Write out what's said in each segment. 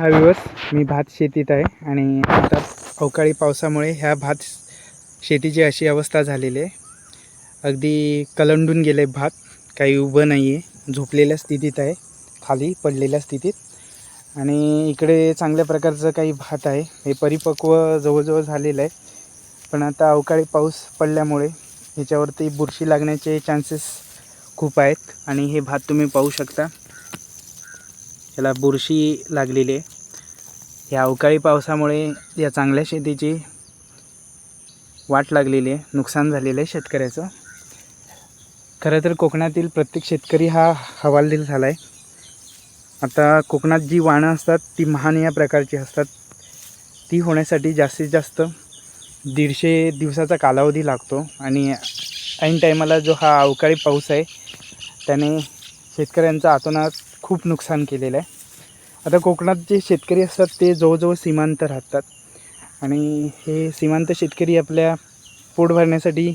हा दिवस मी भात शेतीत आहे आणि आता अवकाळी पावसामुळे ह्या भात शेतीची अशी अवस्था झालेली आहे. अगदी कलंडून गेले भात. काही उभं नाही आहे झोपलेल्या स्थितीत आहे. खाली पडलेल्या स्थितीत. आणि इकडे चांगल्या प्रकारचं काही भात आहे. हे परिपक्व जवळजवळ झालेलं आहे. पण आता अवकाळी पाऊस पडल्यामुळे ह्याच्यावरती बुरशी लागण्याचे चान्सेस खूप आहेत. आणि हे भात तुम्ही पाहू शकता. याला बुरशी लागलेली आहे. या अवकाळी पावसामुळे या चांगल्या शेतीची वाट लागलेली आहे. नुकसान झालेलं आहे शेतकऱ्याचं. खरं तर कोकणातील प्रत्येक शेतकरी हा हवालदिल झाला आहे. आता कोकणात जी वाणं असतात ती महान या प्रकारची असतात. ती होण्यासाठी जास्तीत जास्त दीडशे दिवसाचा कालावधी लागतो आणि ऐन टायमाला जो हा अवकाळी पाऊस आहे त्याने शेतकऱ्यांचं आतोनात खूप नुकसान केलेलं आहे. आता कोकणात जे शेतकरी असतात ते जवळजवळ सीमांत राहतात. आणि हे सीमांत शेतकरी आपल्या पोट भरण्यासाठी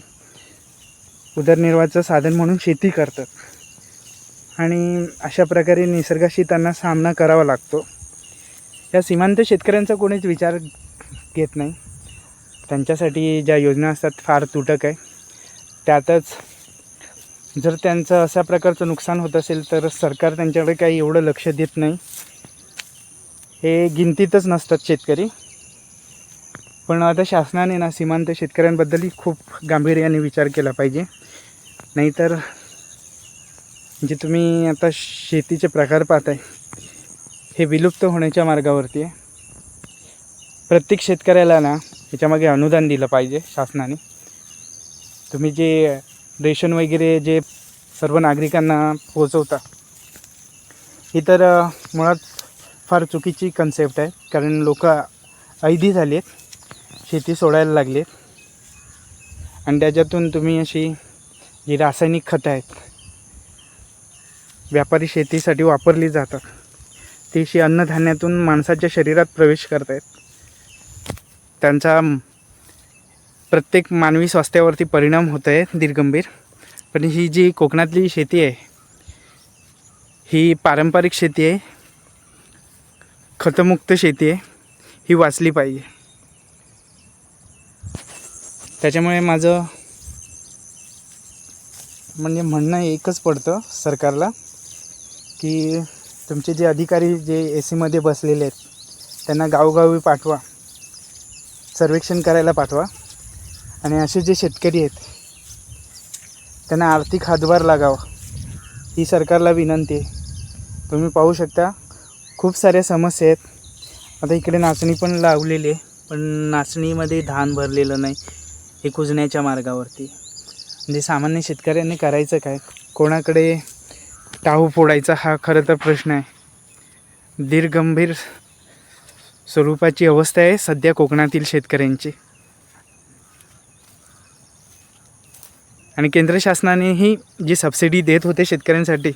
उदरनिर्वाहाचं साधन म्हणून शेती करतात. आणि अशा प्रकारे निसर्गाशी त्यांना सामना करावा लागतो. या सीमांत शेतकऱ्यांचा कोणीच विचार घेत नाही. त्यांच्यासाठी ज्या योजना असतात फार तुटक आहे. त्यातच जर त्यांचं अशा प्रकारचं नुकसान होत असेल तर सरकार त्यांच्याकडे काही एवढं लक्ष देत नाही. हे गिनतीतच नसतात शेतकरी. पण आता शासनाने ना सीमांत शेतकऱ्यांबद्दलही खूप गांभीर्याने विचार केला पाहिजे. नाहीतर जे तुम्ही आता शेतीचे प्रकार पाहताय हे विलुप्त होण्याच्या मार्गावरती आहे. प्रत्येक शेतकऱ्याला ना ह्याच्यामागे अनुदान दिलं पाहिजे शासनाने. तुम्ही जे रेशन वगैरे जे सर्व नागरिकांना पोहोचवता ही तर मुळात फार चुकीची कन्सेप्ट आहे. कारण लोक ऐदी झाली आहेत शेती सोडायला लागली आहेत आणि त्याच्यातून तुम्ही अशी जी रासायनिक खतं आहेत व्यापारी शेतीसाठी वापरली जातात ती अशी अन्नधान्यातून माणसाच्या शरीरात प्रवेश करत आहेत त्यांचा प्रत्येक मानवी स्वास्थ्यावरती परिणाम होत आहे दीर्गंभीर पण ही जी कोकणातली शेती आहे ही पारंपरिक शेती आहे खतमुक्त शेती आहे. ही वाचली पाहिजे. त्याच्यामुळे माझं म्हणजे म्हणणं एकच पडतं सरकारला की तुमचे जे अधिकारी जे ए सीमध्ये बसलेले आहेत त्यांना गावोगावी पाठवा. सर्वेक्षण करायला पाठवा. आणि असे जे शेतकरी आहेत त्यांना आर्थिक हातभार लागावा. ही सरकारला विनंती आहे. तुम्ही पाहू शकता खूप साऱ्या समस्या आहेत. आता इकडे नाचणी पण लावलेली आहे पण नाचणीमध्ये धान भरलेलं नाही हे कुजण्याच्या मार्गावरती. म्हणजे सामान्य शेतकऱ्यांनी करायचं काय? कोणाकडे टाहू फोडायचा हा खरं तर प्रश्न आहे. दीर्गंभीर स्वरूपाची अवस्था आहे सध्या कोकणातील शेतकऱ्यांची. आणि केंद्र शासनानेही जी सबसिडी देत होते शेतकऱ्यांसाठी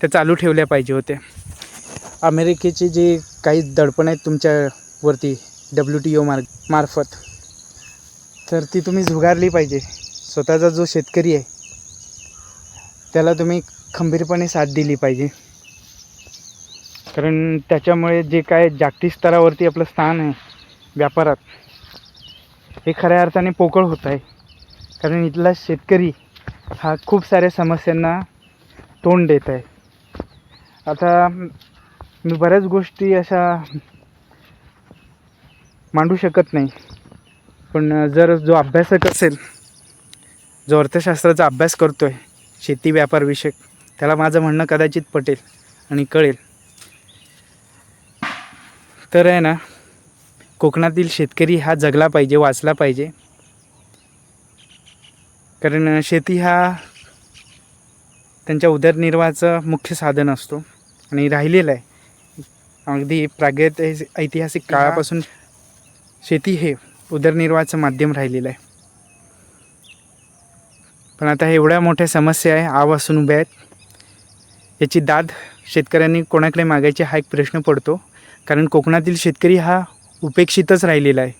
त्या चालू ठेवल्या पाहिजे होत्या. अमेरिकेची जी काही दडपण आहेत तुमच्यावरती डब्ल्यू टी ओ मार्ग मार्फत तर ती तुम्ही झुगारली पाहिजे. स्वतःचा जो शेतकरी आहे त्याला तुम्ही खंबीरपणे साथ दिली पाहिजे. कारण त्याच्यामुळे जे काय जागतिक स्तरावरती आपलं स्थान आहे व्यापारात हे खऱ्या अर्थाने पोकळ होत आहे. कारण इथला शेतकरी हा खूप साऱ्या समस्यांना तोंड देत आहे. आता मी बऱ्याच गोष्टी अशा मांडू शकत नाही. पण जर जो अभ्यासक असेल जो अर्थशास्त्राचा अभ्यास करतो आहे शेती व्यापार विषयक त्याला माझं म्हणणं कदाचित पटेल आणि कळेल. तर आहे ना कोकणातील शेतकरी हा जगला पाहिजे वाचला पाहिजे. कारण शेती हा त्यांच्या उदरनिर्वाहाचं मुख्य साधन असतो आणि राहिलेलं आहे. अगदी प्रागैत ऐतिहासिक काळापासून शेती हे उदरनिर्वाहाचं माध्यम राहिलेलं आहे. पण आता हे एवढ्या मोठ्या समस्या आहे आवासून उभ्या आहेत. याची दाद शेतकऱ्यांनी कोणाकडे मागायची हा एक प्रश्न पडतो. कारण कोकणातील शेतकरी हा उपेक्षितच राहिलेला आहे.